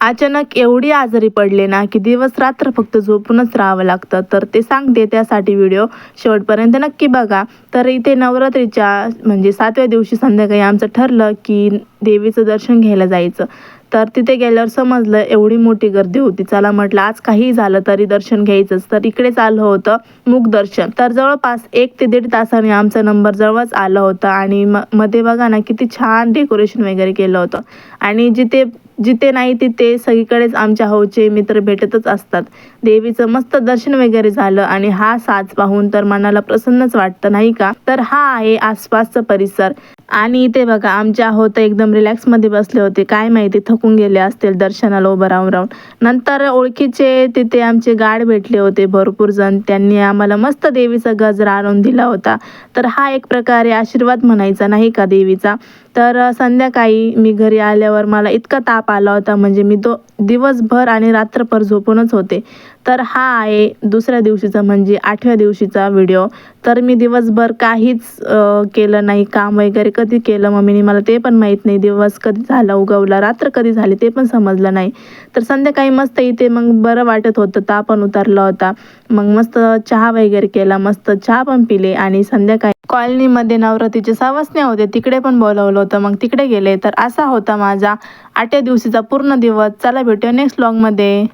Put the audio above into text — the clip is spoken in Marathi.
अचानक एवढी आजारी पडले ना की दिवस रात्र फक्त झोपूनच राहावं लागतं. तर ते सांगते त्यासाठी व्हिडिओ शेवटपर्यंत नक्की बघा. तर इथे नवरात्रीच्या म्हणजे सातव्या दिवशी संध्याकाळी आमचं ठरलं की देवीचं दर्शन घ्यायला जायचं. तर तिथे गेल्यावर समजलं एवढी मोठी गर्दी होती. चला म्हटलं आज काही झालं तरी दर्शन घ्यायचंच. तर इकडेच आलं होतं मुख दर्शन. तर जवळपास एक ते दीड तासाने आमचा नंबर जवळच आला होता आणि म मध्ये बघा ना किती छान डेकोरेशन वगैरे केलं होतं. आणि जिथे जिथे नाही तिथे सगळीकडेच आमच्या हौचे मित्र भेटतच असतात. देवीचं मस्त दर्शन वगैरे झालं आणि हा साज पाहून तर मनाला प्रसन्नच वाटतं नाही का? तर हा आहे आसपासचा परिसर. आणि इथे बघा आमच्या होतं एकदम रिलॅक्समध्ये बसले होते. काय माहिती थकून गेले असतील दर्शनाला उभं राहून राहून. नंतर ओळखीचे तिथे आमचे गाड भेटले होते भरपूर जण. त्यांनी आम्हाला मस्त देवीचा गजरा आणून दिला होता. तर हा एक प्रकारे आशीर्वाद म्हणायचा नाही का देवीचा? तर संध्याकाळी मी घरी आल्यावर मला इतका ताप आला होता म्हणजे मी तो दिवसभर आणि रात्रभर झोपूनच होते. तर हा आहे दुसऱ्या दिवशीचा म्हणजे आठव्या दिवशीचा व्हिडिओ. तर मी दिवसभर काहीच केलं नाही काम वगैरे कधी केलं मम्मीने मला ते पण माहीत नाही. दिवस कधी झाला उगवला रात्र कधी झाली ते पण समजलं नाही. तर संध्याकाळी मस्त इथे मग बरं वाटत होतं ताप पण उतरला होता. मग मस्त चहा वगैरे केला मस्त चहा पण पिले आणि संध्याकाळी कॉलनीमध्ये नवरात्रीचे सवसण्या होते तिकडे पण बोलवलं होतं. मग तिकडे गेले तर असा होता माझा आठव्या दिवशीचा पूर्ण दिवस. चला भेटूया नेक्स्ट ब्लॉगमध्ये